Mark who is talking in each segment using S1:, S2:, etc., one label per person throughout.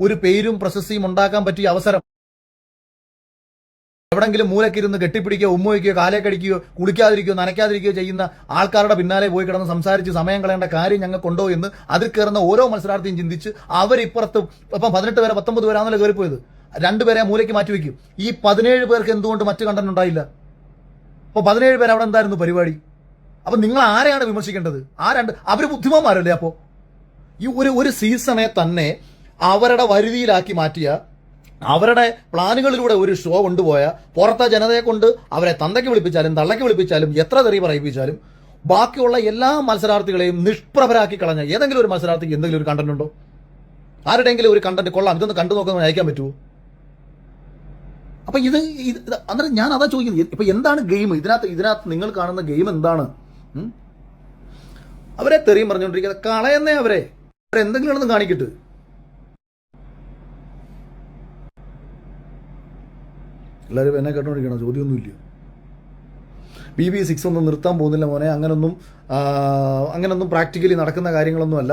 S1: ഒരു പേരും പ്രശസ്തിയും ഉണ്ടാക്കാൻ പറ്റിയ അവസരം. എവിടെങ്കിലും മൂലക്കിരുന്ന് കെട്ടിപ്പിടിക്കുകയോ ഉമ്മ വയ്ക്കുകയോ കാലേ കടിക്കുകയോ കുളിക്കാതിരിക്കുകയോ നനയ്ക്കാതിരിക്കുകയോ ചെയ്യുന്ന ആൾക്കാരുടെ പിന്നാലെ പോയി കിടന്ന് സംസാരിച്ച് സമയം കളയേണ്ട കാര്യം ഞങ്ങൾക്കുണ്ടോ എന്ന് അതിൽ കയറുന്ന ഓരോ മത്സരാർത്ഥിയും ചിന്തിച്ച് അവരിപ്പുറത്ത് ഇപ്പം പതിനെട്ട് പേരെ പത്തൊമ്പത് പേരാണല്ലോ കയറിപ്പോയത്. രണ്ടുപേരെ മൂലയ്ക്ക് മാറ്റി വയ്ക്കും. ഈ പതിനേഴ് പേർക്ക് എന്തുകൊണ്ട് മറ്റു കണ്ടന്റ് ഉണ്ടായില്ല? അപ്പോൾ പതിനേഴ് പേർ അവിടെ എന്തായിരുന്നു പരിപാടി? അപ്പൊ നിങ്ങൾ ആരെയാണ് വിമർശിക്കേണ്ടത്? ആരാണ്ട് രണ്ട് അവർ ബുദ്ധിമാന്മാരല്ലേ അപ്പോൾ ഈ ഒരു ഒരു സീസണെ തന്നെ അവരുടെ വരുതിയിലാക്കി മാറ്റിയ അവരുടെ പ്ലാനുകളിലൂടെ ഒരു ഷോ കൊണ്ടുപോയ പുറത്തെ ജനതയെ കൊണ്ട് അവരെ തന്തയ്ക്ക് വിളിപ്പിച്ചാലും തള്ളയ്ക്ക് വിളിപ്പിച്ചാലും എത്ര തെറി പറയിപ്പിച്ചാലും ബാക്കിയുള്ള എല്ലാ മത്സരാർത്ഥികളെയും നിഷ്പ്രഭരാക്കി കളഞ്ഞ ഏതെങ്കിലും ഒരു മത്സരാർത്ഥിക്ക് എന്തെങ്കിലും ഒരു കണ്ടന്റ് ഉണ്ടോ? ആരുടെയെങ്കിലും ഒരു കണ്ടന്റ് കൊള്ളാം. ഇതൊന്ന് കണ്ടു നോക്കാൻ അയക്കാൻ പറ്റുമോ അപ്പൊ ഇത് അന്നേരം ഞാൻ അതാ ചോദിക്കുന്നത്. ഇപ്പൊ എന്താണ് ഗെയിം ഇതിനകത്ത് ഇതിനകത്ത് നിങ്ങൾ കാണുന്ന ഗെയിം എന്താണ്? അവരെ തെറിയും പറഞ്ഞുകൊണ്ടിരിക്കുന്നത് കളയുന്നേ അവരെ. അവരെന്തെങ്കിലും ഒന്നും കാണിക്കട്ടെ. എല്ലാവരും എന്നെ കേട്ടോണ്ടിരിക്കണം ചോദ്യമൊന്നുമില്ല. ബി ബി സിക്സ് ഒന്നും നിർത്താൻ പോകുന്നില്ല മോനെ. അങ്ങനൊന്നും അങ്ങനൊന്നും പ്രാക്ടിക്കലി നടക്കുന്ന കാര്യങ്ങളൊന്നുമല്ല.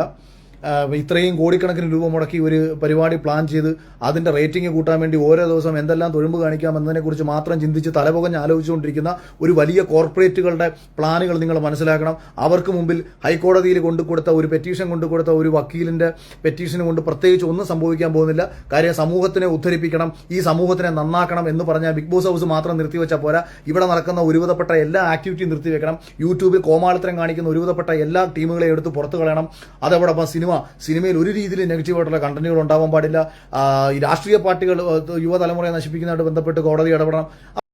S1: ഇത്രയും കോടിക്കണക്കിന് രൂപ മുടക്കി ഒരു പരിപാടി പ്ലാൻ ചെയ്ത് അതിന്റെ റേറ്റിംഗ് കൂട്ടാൻ വേണ്ടി ഓരോ ദിവസം എന്തെല്ലാം തൊഴുമ്പ് കാണിക്കാം എന്നതിനെക്കുറിച്ച് മാത്രം ചിന്തിച്ച് തലപുകഞ്ഞ് ആലോചിച്ചുകൊണ്ടിരിക്കുന്ന ഒരു വലിയ കോർപ്പറേറ്റുകളുടെ പ്ലാനുകൾ നിങ്ങൾ മനസ്സിലാക്കണം. അവർക്ക് മുമ്പിൽ ഹൈക്കോടതിയിൽ കൊണ്ടുകൊടുത്ത ഒരു പെറ്റീഷൻ കൊണ്ടുകൊടുത്ത ഒരു വക്കീലിന്റെ പെറ്റീഷൻ കൊണ്ട് പ്രത്യേകിച്ച് ഒന്നും സംഭവിക്കാൻ പോകുന്നില്ല. കാര്യം സമൂഹത്തിനെ ഉദ്ധരിപ്പിക്കണം ഈ സമൂഹത്തിനെ നന്നാക്കണം എന്ന് പറഞ്ഞാൽ ബിഗ് ബോസ് ഹൗസ് മാത്രം നിർത്തിവെച്ചാൽ പോരാ. ഇവിടെ നടക്കുന്ന ഒരുവിധപ്പെട്ട എല്ലാ ആക്ടിവിറ്റിയും നിർത്തിവെക്കണം. യൂട്യൂബിൽ കോമാളിത്തരം കാണിക്കുന്ന ഒരുവിധപ്പെട്ട എല്ലാ ടീമുകളെയും എടുത്ത് പുറത്തു കളയണം. അതോടൊപ്പം സിനിമ സിനിമയിൽ ഒരു രീതിയിൽ നെഗറ്റീവായിട്ടുള്ള കണ്ടന്റുകൾ ഉണ്ടാവാൻ പാടില്ല. ഈ രാഷ്ട്രീയ പാർട്ടികൾ യുവതലമുറയെ നശിപ്പിക്കുന്നതായിട്ട് ബന്ധപ്പെട്ട് കോടതി ഇടപെടണം.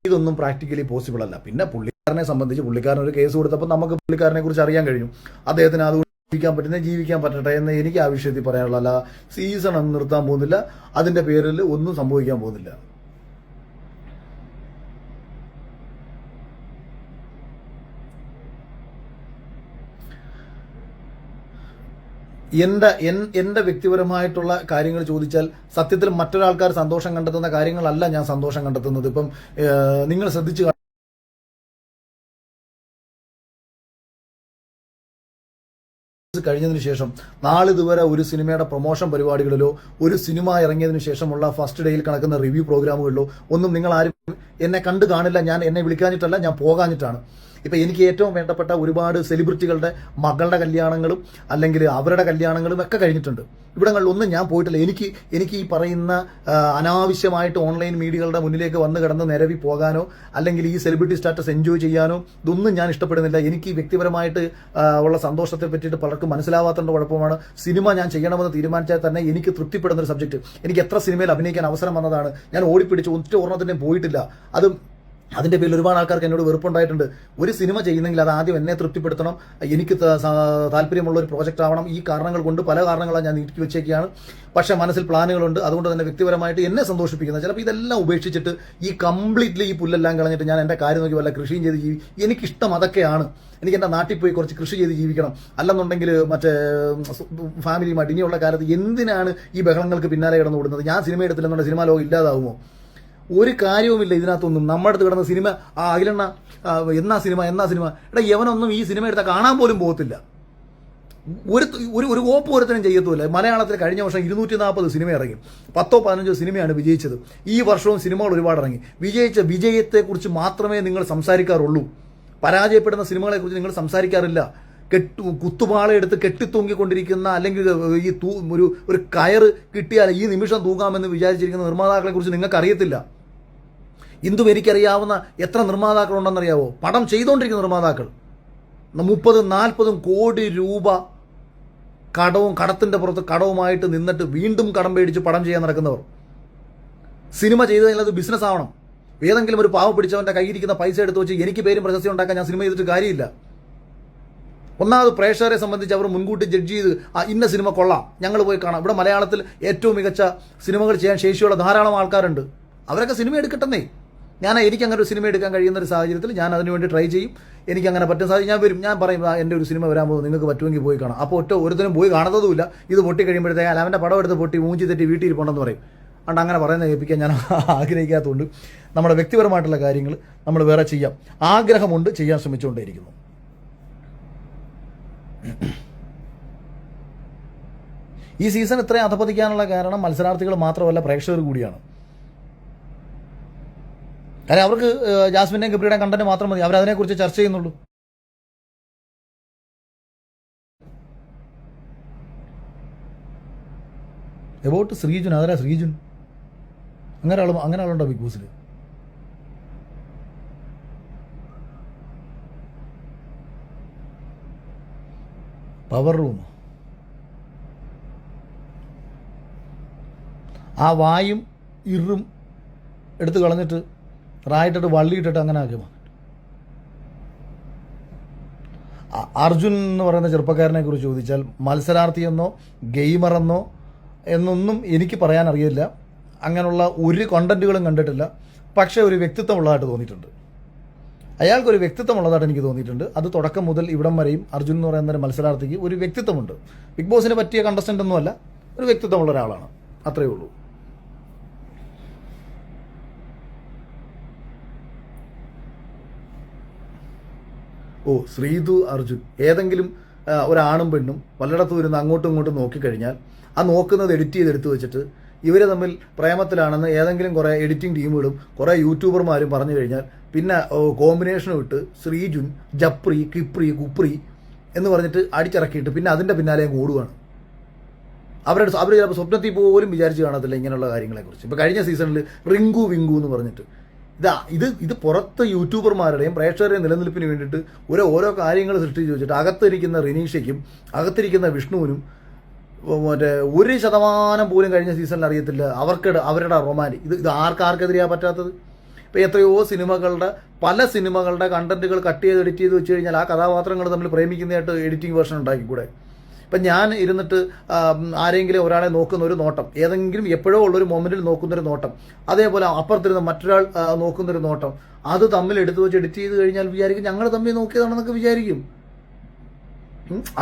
S1: ഇതൊന്നും പ്രാക്ടിക്കലി പോസിബിൾ അല്ല. പിന്നെ പുള്ളിക്കാരനെ സംബന്ധിച്ച് പുള്ളിക്കാരൻ ഒരു കേസ് കൊടുത്തപ്പോൾ നമുക്ക് പുള്ളിക്കാരനെ കുറിച്ച് അറിയാൻ കഴിഞ്ഞു അദ്ദേഹത്തിന് അത് ജീവിക്കാൻ പറ്റുന്ന ജീവിക്കാൻ പറ്റട്ടെ എന്ന് എനിക്ക് ആ വിഷയത്തിൽ പറയാനുള്ള സീസൺ ഒന്നും നിർത്താൻ പോകുന്നില്ല. അതിന്റെ പേരിൽ ഒന്നും സംഭവിക്കാൻ പോകുന്നില്ല. എന്റെ എൻ- എന്റെ വ്യക്തിപരമായിട്ടുള്ള കാര്യങ്ങൾ ചോദിച്ചാൽ സത്യത്തിൽ മറ്റൊരാൾക്കാർ സന്തോഷം കണ്ടെത്തുന്ന കാര്യങ്ങളല്ല ഞാൻ സന്തോഷം കണ്ടെത്തുന്നത് ഇപ്പം നിങ്ങൾ ശ്രദ്ധിച്ചു. കഴിഞ്ഞതിന് ശേഷം നാളിതുവരെ ഒരു സിനിമയുടെ പ്രൊമോഷൻ പരിപാടികളിലോ ഒരു സിനിമ ഇറങ്ങിയതിനു ശേഷമുള്ള ഫസ്റ്റ് ഡേയിൽ കണക്കുന്ന റിവ്യൂ പ്രോഗ്രാമുകളിലോ ഒന്നും നിങ്ങൾ ആരും എന്നെ കണ്ടു കാണില്ല ഞാൻ എന്നെ വിളിക്കാഞ്ഞിട്ടല്ല ഞാൻ പോകാഞ്ഞിട്ടാണ് ഇപ്പൊ എനിക്ക് ഏറ്റവും വേണ്ടപ്പെട്ട ഒരുപാട് സെലിബ്രിറ്റികളുടെ മകളുടെ കല്യാണങ്ങളും അല്ലെങ്കിൽ അവരുടെ കല്യാണങ്ങളും ഒക്കെ കഴിഞ്ഞിട്ടുണ്ട്. ഇവിടങ്ങളിൽ ഒന്നും ഞാൻ പോയിട്ടില്ല. എനിക്ക് എനിക്ക് ഈ പറയുന്ന അനാവശ്യമായിട്ട് ഓൺലൈൻ മീഡിയകളുടെ മുന്നിലേക്ക് വന്ന് കിടന്ന് നിരവി പോകാനോ അല്ലെങ്കിൽ ഈ സെലിബ്രിറ്റി സ്റ്റാറ്റസ് എൻജോയ് ചെയ്യാനോ ഇതൊന്നും ഞാൻ ഇഷ്ടപ്പെടുന്നില്ല. എനിക്ക് വ്യക്തിപരമായിട്ട് ഉള്ള സന്തോഷത്തെ പറ്റിയിട്ട് പലർക്കും മനസ്സിലാവാത്തതിന്റെ കുഴപ്പമാണ്. സിനിമ ഞാൻ ചെയ്യണമെന്ന് തീരുമാനിച്ചാൽ തന്നെ എനിക്ക് തൃപ്തിപ്പെടുന്ന ഒരു സബ്ജക്ട് എനിക്ക് എത്ര സിനിമയിൽ അഭിനയിക്കാൻ അവസരം വന്നതാണ്. ഞാൻ ഓടിപ്പിടിച്ച് ഒറ്റ ഓർമ്മത്തിന്റെയും പോയിട്ടില്ല. അത് അതിന്റെ പേരിൽ ഒരുപാട് ആൾക്കാർക്ക് എന്നോട് വെറുപ്പുണ്ടായിട്ടുണ്ട്. ഒരു സിനിമ ചെയ്യുന്നെങ്കിൽ അത് ആദ്യം എന്നെ തൃപ്തിപ്പെടുത്തണം. എനിക്ക് താല്പര്യമുള്ള ഒരു പ്രോജക്റ്റ് ആവണം. ഈ കാരണങ്ങൾ കൊണ്ട് പല കാരണങ്ങളാണ് ഞാൻ നീക്കി വെച്ചേക്കാണ്. പക്ഷെ മനസ്സിൽ പ്ലാനുകളുണ്ട്. അതുകൊണ്ട് തന്നെ വ്യക്തിപരമായിട്ട് എന്നെ സന്തോഷിപ്പിക്കുന്നത് ചിലപ്പോൾ ഇതെല്ലാം ഉപേക്ഷിച്ചിട്ട് ഈ കംപ്ലീറ്റ്ലി ഈ പുല്ലെല്ലാം കളഞ്ഞിട്ട് ഞാൻ എന്റെ കാര്യം നോക്കി വല്ല കൃഷിയും ചെയ്ത് ജീവി എനിക്കിഷ്ടം അതൊക്കെയാണ്. എനിക്ക് എന്റെ നാട്ടിൽ പോയി കുറച്ച് കൃഷി ചെയ്ത് ജീവിക്കണം. അല്ലെന്നുണ്ടെങ്കിൽ മറ്റേ ഫാമിലിയുമായിട്ട് ഇനിയുള്ള കാലത്ത് എന്തിനാണ് ഈ ബഹളങ്ങൾക്ക് പിന്നാലെ കിടന്നു ഓടുന്നത്? ഞാൻ സിനിമ എടുത്തില്ലെന്നുണ്ടെങ്കിൽ സിനിമാ ലോകം ഇല്ലാതാവുമോ? ഒരു കാര്യവുമില്ല ഇതിനകത്തൊന്നും. നമ്മുടെ അടുത്ത് കിടന്ന സിനിമ ആ അഖിലണ്ണ എന്നാ സിനിമ എന്നാ സിനിമ. എടാ യവനൊന്നും ഈ സിനിമ എടുത്താൽ കാണാൻ പോലും പോകത്തില്ല. ഒരു ഒരു ഓപ്പ് ഒരുത്തനും ചെയ്യത്തുമില്ല. മലയാളത്തിൽ കഴിഞ്ഞ വർഷം ഇരുന്നൂറ്റി നാൽപ്പത് സിനിമ ഇറങ്ങി. പത്തോ പതിനഞ്ചോ സിനിമയാണ് വിജയിച്ചത്. ഈ വർഷവും സിനിമകൾ ഒരുപാട് ഇറങ്ങി. വിജയിച്ച വിജയത്തെക്കുറിച്ച് മാത്രമേ നിങ്ങൾ സംസാരിക്കാറുള്ളൂ. പരാജയപ്പെടുന്ന സിനിമകളെക്കുറിച്ച് നിങ്ങൾ സംസാരിക്കാറില്ല. കെട്ടു കുത്തുപാള എടുത്ത് കെട്ടിത്തൂങ്ങിക്കൊണ്ടിരിക്കുന്ന അല്ലെങ്കിൽ ഈ തൂ ഒരു ഒരു കയറ് കിട്ടിയാൽ ഈ നിമിഷം തൂങ്ങാമെന്ന് വിചാരിച്ചിരിക്കുന്ന നിർമ്മാതാക്കളെ കുറിച്ച് നിങ്ങൾക്ക് അറിയത്തില്ല ഇന്ദു എനിക്കറിയാവുന്ന എത്ര നിർമ്മാതാക്കളുണ്ടെന്നറിയാവോ? പടം ചെയ്തുകൊണ്ടിരിക്കുന്ന നിർമ്മാതാക്കൾ. മുപ്പതും നാൽപ്പതും കോടി രൂപ കടവും കടത്തിന്റെ പുറത്ത് കടവുമായിട്ട് നിന്നിട്ട് വീണ്ടും കടം പേടിച്ച് പടം ചെയ്യാൻ നടക്കുന്നവർ. സിനിമ ചെയ്ത് കഴിഞ്ഞാൽ അത് ബിസിനസ് ആവണം. ഏതെങ്കിലും ഒരു പാവ പിടിച്ചവന്റെ കയ്യിരിക്കുന്ന പൈസ എടുത്ത് വെച്ച് എനിക്ക് പേരും പ്രശസ്തി ഉണ്ടാക്കാൻ ഞാൻ സിനിമ ചെയ്തിട്ട് കാര്യമില്ല. ഒന്നാമത് പ്രേക്ഷകരെ സംബന്ധിച്ച് അവർ മുൻകൂട്ടി ജഡ്ജ് ചെയ്ത് ആ ഇന്ന സിനിമ കൊള്ളാം. ഞങ്ങൾ പോയി കാണാം. ഇവിടെ മലയാളത്തിൽ ഏറ്റവും മികച്ച സിനിമകൾ ചെയ്യാൻ ശേഷിയുള്ള ധാരാളം ആൾക്കാരുണ്ട്. അവരൊക്കെ സിനിമ എടുക്കട്ടെന്നേ. ഞാൻ എനിക്ക് അങ്ങനെ ഒരു സിനിമ എടുക്കാൻ കഴിയുന്ന ഒരു സാഹചര്യത്തിൽ ഞാൻ അതിനു വേണ്ടി ട്രൈ ചെയ്യും. എനിക്ക് അങ്ങനെ പറ്റുന്ന സാഹചര്യം ഞാൻ വരും. ഞാൻ പറയും എന്റെ ഒരു സിനിമ വരാൻ പോകുന്നു. നിങ്ങൾക്ക് പറ്റുമെങ്കിൽ പോയി കാണാം. അപ്പോൾ ഒറ്റ ഒരുത്തരും പോയി കാണുന്നതുമില്ല. ഇത് പൊട്ടി കഴിയുമ്പോഴത്തേക്ക് അല്ല അവന്റെ പടം എടുത്ത് പൊട്ടി മൂഞ്ചി തെറ്റി വീട്ടിൽ പോകണമെന്ന് പറയും. അണ്ട് അങ്ങനെ പറയുന്നത് കേൾപ്പിക്കാൻ ഞാൻ ആഗ്രഹിക്കാത്തതുകൊണ്ട് നമ്മുടെ വ്യക്തിപരമായിട്ടുള്ള കാര്യങ്ങൾ നമ്മൾ വേറെ ചെയ്യാം. ആഗ്രഹമുണ്ട് ചെയ്യാൻ ശ്രമിച്ചുകൊണ്ടേയിരിക്കുന്നു. ഈ സീസൺ ഇത്രയും അധപ്പതിക്കാനുള്ള കാരണം മത്സരാർത്ഥികൾ മാത്രമല്ല പ്രേക്ഷകർ കൂടിയാണ്. കാരണം അവർക്ക് ജാസ്മിന്റെയും ഗബ്രിയുടെയും കണ്ടന്റ് മാത്രം മതി. അവരതിനെക്കുറിച്ച് ചർച്ച ചെയ്യുന്നുള്ളൂ. എബൌട്ട് ശ്രീജുൻ അതല്ല ശ്രീജുൻ? അങ്ങനെ ആളും അങ്ങനെ ആളുണ്ടോ ബിഗ് ബോസിൽ പവർ റൂം ആ വായും ഇറും എടുത്തു കളഞ്ഞിട്ട് റായിട്ടിട്ട് വള്ളിയിട്ടിട്ട് അങ്ങനെ ആക്കി. അർജുൻ എന്ന് പറയുന്ന ചെറുപ്പക്കാരനെ കുറിച്ച് ചോദിച്ചാൽ മത്സരാർത്ഥിയെന്നോ ഗെയിമറെന്നോ എന്നൊന്നും എനിക്ക് പറയാൻ അറിയില്ല. അങ്ങനെയുള്ള ഒരു കണ്ടന്റുകളും കണ്ടിട്ടില്ല. പക്ഷേ ഒരു വ്യക്തിത്വമുള്ളതായിട്ട് തോന്നിയിട്ടുണ്ട്. അയാൾക്കൊരു വ്യക്തിത്വം ഉള്ളതായിട്ട് എനിക്ക് തോന്നിയിട്ടുണ്ട്. അത് തുടക്കം മുതൽ ഇവിടം വരെയും അർജുൻ എന്ന് പറയുന്ന ഒരു മത്സരാർത്ഥിക്ക് ഒരു വ്യക്തിത്വമുണ്ട്. ബിഗ് ബോസിന് പറ്റിയ കണ്ടസ്റ്റന്റ് ഒന്നുമല്ല ഒരു വ്യക്തിത്വമുള്ള ഒരാളാണ്. അത്രയേ ഉള്ളൂ. ഓ ശ്രീതു അർജുൻ. ഏതെങ്കിലും ഒരാണും പെണ്ണും പലയിടത്തും ഇരുന്ന് അങ്ങോട്ടും ഇങ്ങോട്ടും നോക്കിക്കഴിഞ്ഞാൽ ആ നോക്കുന്നത് എഡിറ്റ് ചെയ്തെടുത്ത് വെച്ചിട്ട് ഇവർ തമ്മിൽ പ്രേമത്തിലാണെന്ന് ഏതെങ്കിലും കുറേ എഡിറ്റിംഗ് ടീമുകളും കുറേ യൂട്യൂബർമാരും പറഞ്ഞു കഴിഞ്ഞാൽ പിന്നെ കോമ്പിനേഷനും ഇട്ട് ശ്രീജുൻ ജപ്രി കിപ്രി കുപ്രി എന്ന് പറഞ്ഞിട്ട് അടിച്ചിറക്കിയിട്ട് പിന്നെ അതിന്റെ പിന്നാലെ അങ്ങ് ഓടുകയാണ് അവരുടെ അവർ ചിലപ്പോൾ സ്വപ്നത്തിൽ പോലും വിചാരിച്ച് കാണത്തില്ല ഇങ്ങനെയുള്ള കാര്യങ്ങളെക്കുറിച്ച്. ഇപ്പോൾ കഴിഞ്ഞ സീസണിൽ റിങ്കു വിങ്കു എന്ന് പറഞ്ഞിട്ട് ഇതാ ഇത് ഇത് പുറത്ത് യൂട്യൂബർമാരുടെയും പ്രേക്ഷകരുടെയും നിലനിൽപ്പിന് വേണ്ടിയിട്ട് ഓരോ ഓരോ കാര്യങ്ങൾ സൃഷ്ടിച്ച് വെച്ചിട്ട് അകത്തിരിക്കുന്ന റിനീഷയ്ക്കും അകത്തിരിക്കുന്ന വിഷ്ണുവിനും മറ്റേ ഒരു ശതമാനം പോലും കഴിഞ്ഞ സീസണിൽ അറിയത്തില്ല അവർക്ക് അവരുടെ റൊമാന്റിക്. ഇത് ഇത് ആർക്കാർക്കെതിരെയാണ് പറ്റാത്തത്? ഇപ്പോൾ എത്രയോ സിനിമകളുടെ പല സിനിമകളുടെ കണ്ടന്റുകൾ കട്ട് ചെയ്ത് എഡിറ്റ് ചെയ്ത് വെച്ച് കഴിഞ്ഞാൽ ആ കഥാപാത്രങ്ങൾ തമ്മിൽ പ്രേമിക്കുന്നതായിട്ട് എഡിറ്റിംഗ് വേർഷൻ ഉണ്ടാക്കിക്കൂടെ ഇപ്പം ഞാൻ ഇരുന്നിട്ട് ആരെങ്കിലും ഒരാളെ നോക്കുന്ന ഒരു നോട്ടം ഏതെങ്കിലും എപ്പോഴോ ഉള്ളൊരു മൊമെന്റിൽ നോക്കുന്നൊരു നോട്ടം അതേപോലെ അപ്പുറത്തിരുന്ന് മറ്റൊരാൾ നോക്കുന്നൊരു നോട്ടം അത് തമ്മിൽ എടുത്തു വെച്ച് എഡിറ്റ് ചെയ്ത് കഴിഞ്ഞാൽ വിചാരിക്കും ഞങ്ങൾ തമ്മിൽ നോക്കിയതാണെന്നൊക്കെ വിചാരിക്കും.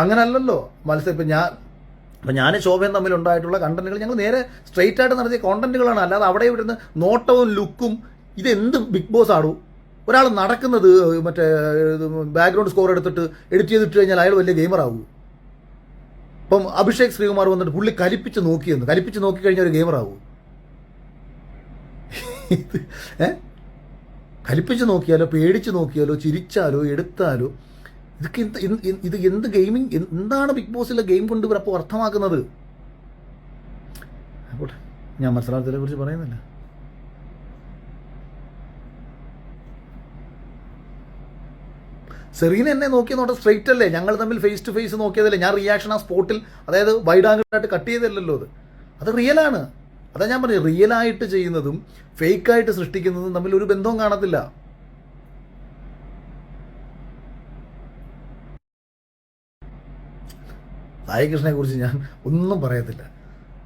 S1: അങ്ങനല്ലല്ലോ. മത്സരം ഇപ്പം ഞാൻ അപ്പം ഞാൻ ശോഭയും തമ്മിൽ ഉണ്ടായിട്ടുള്ള കണ്ടന്റുകൾ ഞങ്ങൾ നേരെ സ്ട്രെയിറ്റ് ആയിട്ട് നടത്തിയ കോണ്ടന്റുകളാണ് അല്ലാതെ അവിടെ ഇവിടുന്ന് നോട്ടവും ലുക്കും ഇത് എന്ത് ബിഗ് ബോസ് ആടൂ? ഒരാൾ നടക്കുന്നത് മറ്റേ ബാക്ക്ഗ്രൗണ്ട് സ്കോർ എടുത്തിട്ട് എഡിറ്റ് ചെയ്തിട്ട് കഴിഞ്ഞാൽ അയാൾ വലിയ ഗെയിമർ ആവൂ? ഇപ്പം അഭിഷേക് ശ്രീകുമാർ വന്നിട്ട് പുള്ളി കലിപ്പിച്ച് നോക്കിയെന്ന്. കലിപ്പിച്ച് നോക്കിക്കഴിഞ്ഞാൽ ഒരു ഗെയിമറാവൂ ഏ? കലിപ്പിച്ച് നോക്കിയാലോ പേടിച്ച് നോക്കിയാലോ ചിരിച്ചാലോ എടുത്താലോ ഇതൊക്കെ എന്ത് ഇത് എന്ത് ഗെയിമിങ് എന്താണ് ബിഗ് ബോസിലെ ഗെയിം കൊണ്ട് ഇവർ അപ്പോൾ അർത്ഥമാക്കുന്നത് ഞാൻ മത്സരാർത്ഥികളെ കുറിച്ച് പറയുന്നില്ല. സെറീന എന്നെ നോക്കിയ നോട്ടം സ്ട്രൈറ്റ് അല്ലേ? ഞങ്ങൾ തമ്മിൽ ഫേസ് ടു ഫേസ് നോക്കിയതല്ലേ? ഞാൻ റിയാക്ഷൻ ആ സ്പോട്ടിൽ അതായത് വൈഡ് ആംഗിളായിട്ട് കട്ട് ചെയ്തല്ലോ അത്. അത് റിയലാണ് അതാ ഞാൻ പറഞ്ഞു റിയലായിട്ട് ചെയ്യുന്നതും ഫേക്കായിട്ട് സൃഷ്ടിക്കുന്നതും തമ്മിൽ ഒരു ബന്ധവും കാണത്തില്ല. സായികൃഷ്ണനെ കുറിച്ച് ഞാൻ ഒന്നും പറയത്തില്ല.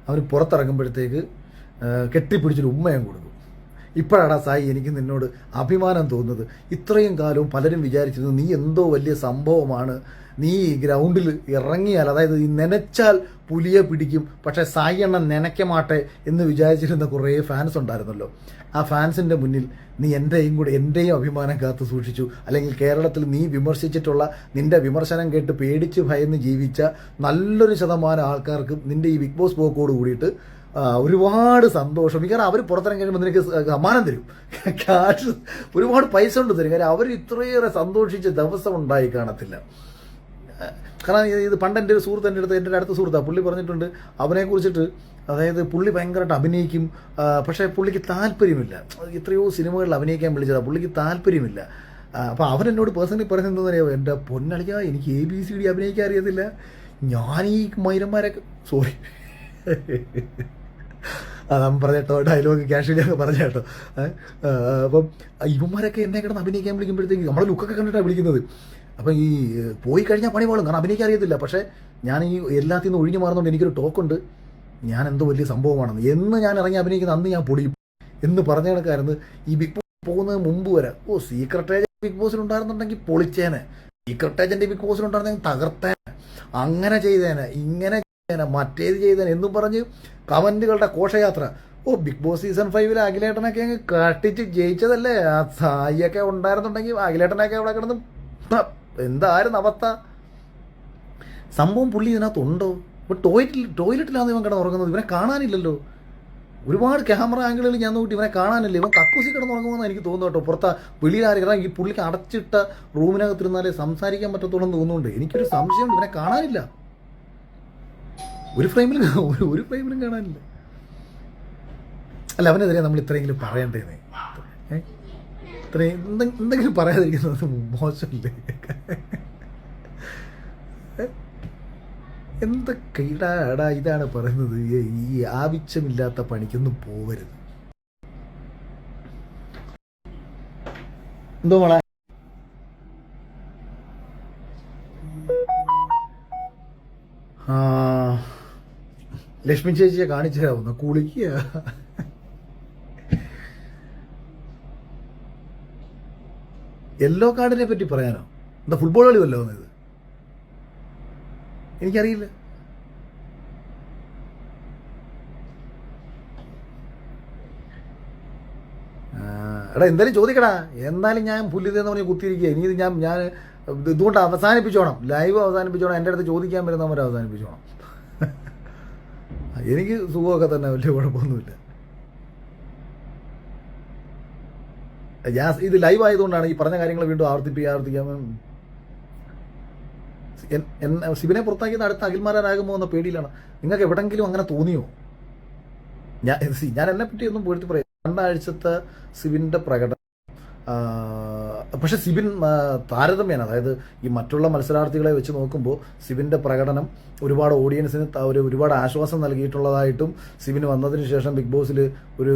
S1: അവർ പുറത്തിറങ്ങുമ്പോഴത്തേക്ക് കെട്ടിപ്പിടിച്ചൊരു ഉമ്മയും കൊടുക്കും. ഇപ്പോഴാണ് സായി എനിക്ക് നിന്നോട് അഭിമാനം തോന്നുന്നത്. ഇത്രയും കാലവും പലരും വിചാരിച്ചിരുന്നു നീ എന്തോ വലിയ സംഭവമാണ്. നീ ഗ്രൗണ്ടിൽ ഇറങ്ങിയാൽ അതായത് ഈ നനച്ചാൽ പുലിയെ പിടിക്കും പക്ഷേ സായി എണ്ണ നനയ്ക്കമാട്ടെ എന്ന് വിചാരിച്ചിരുന്ന കുറേ ഫാൻസ് ഉണ്ടായിരുന്നല്ലോ. ആ ഫാൻസിന്റെ മുന്നിൽ നീ എന്റെയും കൂടെ എന്റെയും അഭിമാനം കാത്തു സൂക്ഷിച്ചു. അല്ലെങ്കിൽ കേരളത്തിൽ നീ വിമർശിച്ചിട്ടുള്ള നിന്റെ വിമർശനം കേട്ട് പേടിച്ച് ഭയന്ന് ജീവിച്ച നല്ലൊരു ശതമാനം ആൾക്കാർക്ക് നിന്റെ ഈ ബിഗ് ബോസ് പോക്കോട് കൂടിയിട്ട് ഒരുപാട് സന്തോഷം. കാരണം അവർ പുറത്തിറങ്ങി കഴിയുമ്പോൾ നിനക്ക് സമ്മാനം തരും. ക്യാഷ് ഒരുപാട് പൈസ കൊണ്ട് തരും. കാര്യം അവർ ഇത്രയേറെ സന്തോഷിച്ച ദിവസം ഉണ്ടായി കാണത്തില്ല. കാരണം ഇത് ഇത് പണ്ട് എന്റെ ഒരു സുഹൃത്ത് എന്റെ അടുത്ത് എന്റെ അടുത്ത സുഹൃത്താണ് പുള്ളി പറഞ്ഞിട്ടുണ്ട് അവനെ കുറിച്ചിട്ട്. അതായത് പുള്ളി ഭയങ്കരമായിട്ട് അഭിനയിക്കും. പക്ഷേ പുള്ളിക്ക് താല്പര്യമില്ല. എത്രയോ സിനിമകളിൽ അഭിനയിക്കാൻ വിളിച്ചതാണ് പുള്ളിക്ക് താല്പര്യമില്ല. അപ്പോൾ അവൻ എന്നോട് പേഴ്സണലി പറഞ്ഞതെന്ന് അറിയാമോ എന്റെ പൊന്നളിക്ക എനിക്ക് എ ബി സി ഡി അഭിനയിക്കാൻ അറിയത്തില്ല. ഞാൻ ഈ മൈരന്മാരൊക്കെ സോറി ആ പറഞ്ഞോ ഡയലോഗ് ക്യാഷ്വലിയൊക്കെ പറഞ്ഞ കേട്ടോ. അപ്പം ഇവന്മാരൊക്കെ എന്നെ കിടന്ന് അഭിനയിക്കാൻ വിളിക്കുമ്പോഴത്തേക്ക് നമ്മളെ ലുക്കൊക്കെ കണ്ടിട്ടാണ് വിളിക്കുന്നത്. അപ്പം ഈ പോയി കഴിഞ്ഞാൽ പണി പോളും കാരണം അഭിനയിക്കാൻ അറിയത്തില്ല. പക്ഷേ ഞാൻ ഈ എല്ലാത്തിൽ നിന്ന് ഒഴിഞ്ഞു മാറുന്നതുകൊണ്ട് എനിക്കൊരു ടോക്കുണ്ട് ഞാൻ എന്തോ വലിയ സംഭവമാണെന്ന് എന്ന് ഞാൻ ഇറങ്ങി അഭിനയിക്കുന്ന അന്ന് ഞാൻ പൊടിയും എന്ന് പറഞ്ഞ കണക്കായിരുന്നു ഈ ബിഗ് ബോസ് പോകുന്നത് മുമ്പ് വരെ. ഓ സീക്രട്ട് ഏജന്റ് ബിഗ് ബോസിൽ ഉണ്ടായിരുന്നുണ്ടെങ്കിൽ പൊളിച്ചേനെ. സീക്രട്ട് ഏജന്റ് ബിഗ് ബോസിൽ ഉണ്ടായിരുന്നെങ്കിൽ തകർത്തേനെ. അങ്ങനെ ചെയ്തേനെ. ഇങ്ങനെ മറ്റേത് ചെയ്തേനെ എന്നും പറഞ്ഞ് കമന്റുകളുടെ ഘോഷയാത്ര. ഓ ബിഗ് ബോസ് സീസൺ ഫൈവിൽ അഖിലേട്ടനൊക്കെ അങ്ങ് കട്ടിച്ച് ജയിച്ചതല്ലേ? ആ സായിയൊക്കെ ഉണ്ടായിരുന്നുണ്ടെങ്കിൽ അഖിലേട്ടനൊക്കെ അവിടെ കിടന്ന് എന്തായിരുന്നു അവസ്ഥ? സംഭവം പുള്ളി ഇതിനകത്തുണ്ടോ ഇപ്പൊ ടോയ്ലറ്റിൽ ടോയ്ലറ്റിലാണ് ഇവൻ കിടന്ന് ഉറങ്ങുന്നത്. ഇവനെ കാണാനില്ലല്ലോ. ഒരുപാട് ക്യാമറ ആംഗിളിൽ ഞാൻ നോക്കി ഇവനെ കാണാനില്ല. ഇവൻ കക്കൂസി കിടന്ന് ഉറങ്ങുമെന്ന് എനിക്ക് തോന്നുന്നു കേട്ടോ. പുറത്ത് വെളിയിൽ ആര് കാരണം ഈ പുള്ളിക്ക് അടച്ചിട്ട റൂമിനകത്തിരുന്നാലേ സംസാരിക്കാൻ പറ്റത്തുള്ളൂ എന്ന് തോന്നുന്നുണ്ട്. എനിക്കൊരു സംശയമുണ്ട്. ഇവനെ കാണാനില്ല. ഒരു ഫ്രെയിമിലും ഒരു ഫ്രെയിമിലും കാണാനില്ല. അല്ല അവനെതിരെ നമ്മൾ ഇത്രയെങ്കിലും പറയണ്ടേന്നേ? ഇത്രയും എന്തെ- എന്തെങ്കിലും പറയാതിരിക്കുന്നത് മോശമല്ലേ? എന്തൊക്കെ ഇടാ എടാ ഇതാണ് പറയുന്നത്? ഈ ആവശ്യമില്ലാത്ത പണിക്കൊന്നും പോവരുത്. എന്തോ മോളെ? ലക്ഷ്മി ചേച്ചിയെ കാണിച്ചു തരാവുന്ന കുളിക്കുക യെല്ലോ കാർഡിനെ പറ്റി പറയാനോ? എന്താ ഫുട്ബോൾ കളി വല്ലോ ഇത്? എനിക്കറിയില്ല. എടാ എന്തായാലും ചോദിക്കടാ. എന്തായാലും ഞാൻ പുല്ലിതെന്ന് പറഞ്ഞ് കുത്തിയിരിക്കുക ഇനി ഇത് ഞാൻ ഞാൻ ഇത് ഇതുകൊണ്ട് അവസാനിപ്പിച്ചോണം. ലൈവ് അവസാനിപ്പിച്ചോണം. എന്റെ അടുത്ത് ചോദിക്കാൻ വരുന്നവരെ അവസാനിപ്പിച്ചോണം. എനിക്ക് സുഖമൊക്കെ തന്നെ വലിയ കുഴപ്പമൊന്നുമില്ല. ഞാൻ ഇത് ലൈവ് ആയതുകൊണ്ടാണ് ഈ പറഞ്ഞ കാര്യങ്ങൾ വീണ്ടും ആവർത്തിപ്പി ആവർത്തിക്കാൻ. എൻ- എൻ- ശിവനെ പുറത്താക്കിയത് അടുത്ത അഖിൽമാരാകുമോ എന്ന പേടിയിലാണ്. നിങ്ങൾക്ക് എവിടെങ്കിലും അങ്ങനെ തോന്നിയോ? ഞാൻ ഞാൻ എന്നെ പറ്റി ഒന്നും പേടുത്തി പറയാം. രണ്ടാഴ്ചത്തെ സിവിന്റെ പ്രകടനം പക്ഷെ സിബിൻ താരതമ്യേന അതായത് ഈ മറ്റുള്ള മത്സരാർത്ഥികളെ വെച്ച് നോക്കുമ്പോൾ സിബിന്റെ പ്രകടനം ഒരുപാട് ഓഡിയൻസിന് ഒരു ഒരുപാട് ആശ്വാസം നൽകിയിട്ടുള്ളതായിട്ടും സിബിൻ വന്നതിന് ശേഷം ബിഗ് ബോസിൽ ഒരു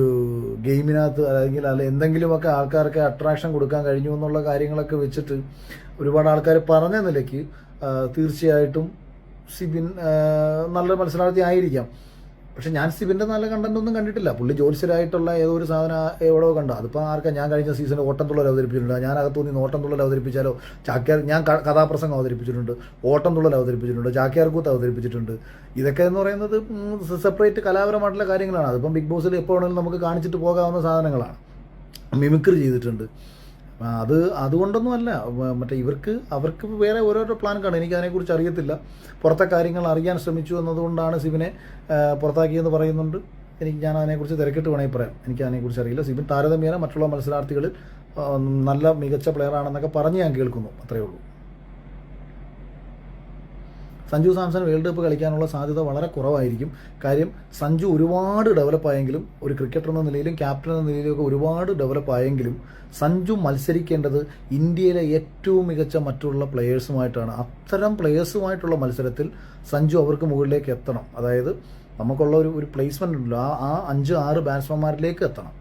S1: ഗെയിമിനകത്ത് അല്ലെങ്കിൽ അല്ല എന്തെങ്കിലുമൊക്കെ ആൾക്കാർക്ക് അട്രാക്ഷൻ കൊടുക്കാൻ കഴിഞ്ഞു എന്നുള്ള കാര്യങ്ങളൊക്കെ വെച്ചിട്ട് ഒരുപാട് ആൾക്കാർ പറഞ്ഞ നിലയ്ക്ക് തീർച്ചയായിട്ടും സിബിൻ നല്ലൊരു മത്സരാർത്ഥി ആയിരിക്കാം. പക്ഷെ ഞാൻ സിബിന്റെ നല്ല കണ്ടന്റ് ഒന്നും കണ്ടിട്ടില്ല. പുള്ളി ജോത്സ്യരായിട്ടുള്ള ഏതോ ഒരു സാധനം എവിടെയോ കണ്ടോ. അതിപ്പോൾ ആർക്കാ? ഞാൻ കഴിഞ്ഞ സീസണിൽ ഓട്ടംതുള്ളൽ അവതരിപ്പിച്ചിട്ടുണ്ട്. ഞാൻ അകത്തു നിന്ന് ഓട്ടംതുള്ളൽ അവതരിപ്പിച്ചാലോ? ചാക്യാർ ഞാൻ കഥാപ്രസംഗം അവതരിപ്പിച്ചിട്ടുണ്ട്. ഓട്ടംതുള്ളൽ അവതരിപ്പിച്ചിട്ടുണ്ട്. ചാക്യാർ കൂത്ത് അവതരിപ്പിച്ചിട്ടുണ്ട്. ഇതൊക്കെ എന്ന് പറയുന്നത് സെപ്പറേറ്റ് കലാപരമായിട്ടുള്ള കാര്യങ്ങളാണ്. അതിപ്പം ബിഗ് ബോസിൽ എപ്പോൾ നമുക്ക് കാണിച്ചിട്ട് പോകാവുന്ന സാധനങ്ങളാണ്. മിമിക്രി ചെയ്തിട്ടുണ്ട്. അത് അതുകൊണ്ടൊന്നുമല്ല. മറ്റേ ഇവർക്ക് അവർക്ക് വേറെ ഓരോരോ പ്ലാൻ കാണും എനിക്ക് അതിനെക്കുറിച്ച് അറിയത്തില്ല. പുറത്തെ കാര്യങ്ങൾ അറിയാൻ ശ്രമിച്ചു എന്നതുകൊണ്ടാണ് സിബിനെ പുറത്താക്കിയെന്ന് പറയുന്നുണ്ട്. എനിക്ക് ഞാൻ അതിനെക്കുറിച്ച് തിരക്കിട്ട് വേണമെങ്കിൽ പറയാം. എനിക്ക് അതിനെക്കുറിച്ച് അറിയില്ല. സിബിൻ താരതമ്യേന മറ്റുള്ള മത്സരാർത്ഥികളിൽ നല്ല മികച്ച പ്ലെയർ ആണെന്നൊക്കെ പറഞ്ഞ് ഞാൻ കേൾക്കുന്നു. അത്രയേ ഉള്ളൂ. സഞ്ജു സാംസൺ വേൾഡ് കപ്പ് കളിക്കാനുള്ള സാധ്യത വളരെ കുറവായിരിക്കും. കാര്യം സഞ്ജു ഒരുപാട് ഡെവലപ്പ് ആയെങ്കിലും ഒരു ക്രിക്കറ്റർ എന്ന നിലയിലും ക്യാപ്റ്റൻ എന്ന നിലയിലും ഒരുപാട് ഡെവലപ്പ് ആയെങ്കിലും സഞ്ജു മത്സരിക്കേണ്ടത് ഇന്ത്യയിലെ ഏറ്റവും മികച്ച മറ്റുള്ള പ്ലെയേഴ്സുമായിട്ടാണ് അത്തരം പ്ലെയേഴ്സുമായിട്ടുള്ള മത്സരത്തിൽ സഞ്ജു അവർക്ക് മുകളിലേക്ക് എത്തണം. അതായത് നമുക്കുള്ള ഒരു ഒരു പ്ലേസ്മെന്റ് ഉണ്ടല്ലോ. ആ ആ അഞ്ച് ആറ് ബാറ്റ്സ്മാൻമാരിലേക്ക് എത്തണം.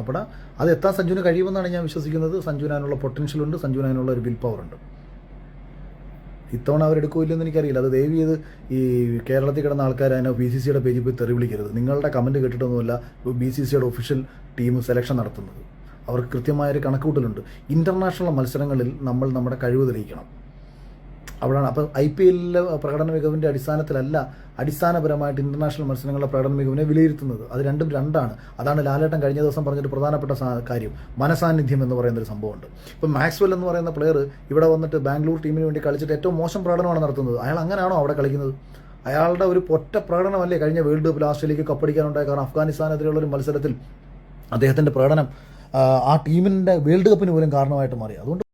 S1: അപ്പോൾ അത് എത്താൻ സഞ്ജുവിന് കഴിയുമെന്നാണ് ഞാൻ വിശ്വസിക്കുന്നത്. സഞ്ജുവിന് അതിനുള്ള പൊട്ടൻഷ്യൽ ഉണ്ട്. സഞ്ജുവിന് അതിനുള്ള ഒരു വിൽ പവർ ഉണ്ട്. ഇത്തവണ അവരെടുക്കില്ലെന്ന് എനിക്കറിയില്ല. അത് ചെയ്ത് ഈ കേരളത്തിൽ കിടന്ന ആൾക്കാർ അതിനെ ബി സി സിയുടെ പേജിൽ പോയി തെറി വിളിക്കരുത്. നിങ്ങളുടെ കമന്റ് കേട്ടിട്ടൊന്നുമല്ല ബി സി സിയുടെ ഒഫീഷ്യൽ ടീം സെലക്ഷൻ നടത്തുന്നത്. അവർക്ക് കൃത്യമായൊരു കണക്കുകൂട്ടലുണ്ട്. ഇന്റർനാഷണൽ മത്സരങ്ങളിൽ നമ്മൾ നമ്മുടെ കഴിവ് തെളിയിക്കണം. അവിടെയാണ്. അപ്പോൾ ഐ പി എല്ലിലെ പ്രകടന മികവിന്റെ അടിസ്ഥാനത്തിലല്ല അടിസ്ഥാനപരമായിട്ട് ഇന്റർനാഷണൽ മത്സരങ്ങളുടെ പ്രകടന മികവിനെ വിലയിരുത്തുന്നത്. അത് രണ്ടും രണ്ടാണ്. അതാണ് ലാലേട്ടൻ കഴിഞ്ഞ ദിവസം പറഞ്ഞൊരു പ്രധാനപ്പെട്ട കാര്യം. മനസാന്നിധ്യം എന്ന് പറയുന്ന ഒരു സംഭവമുണ്ട്. ഇപ്പം മാക്സ്വെൽ എന്ന് പറയുന്ന പ്ലെയർ ഇവിടെ വന്നിട്ട് ബാംഗ്ലൂർ ടീമിന് വേണ്ടി കളിച്ചിട്ട് ഏറ്റവും മോശം പ്രകടനമാണ് നടത്തുന്നത്. അയാൾ അങ്ങനെയാണോ അവിടെ കളിക്കുന്നത്? അയാളുടെ ഒരു ഒറ്റ പ്രകടനമല്ലേ കഴിഞ്ഞ വേൾഡ് കപ്പിൽ ഓസ്ട്രേലിയക്ക് കപ്പടിക്കാനുണ്ടായ കാരണം അഫ്ഗാനിസ്ഥാനെതിരെയുള്ള ഒരു മത്സരത്തിൽ അദ്ദേഹത്തിന്റെ പ്രകടനം ആ ടീമിന്റെ വേൾഡ് കപ്പിന് പോലും കാരണമായിട്ട് മാറി. അതുകൊണ്ട്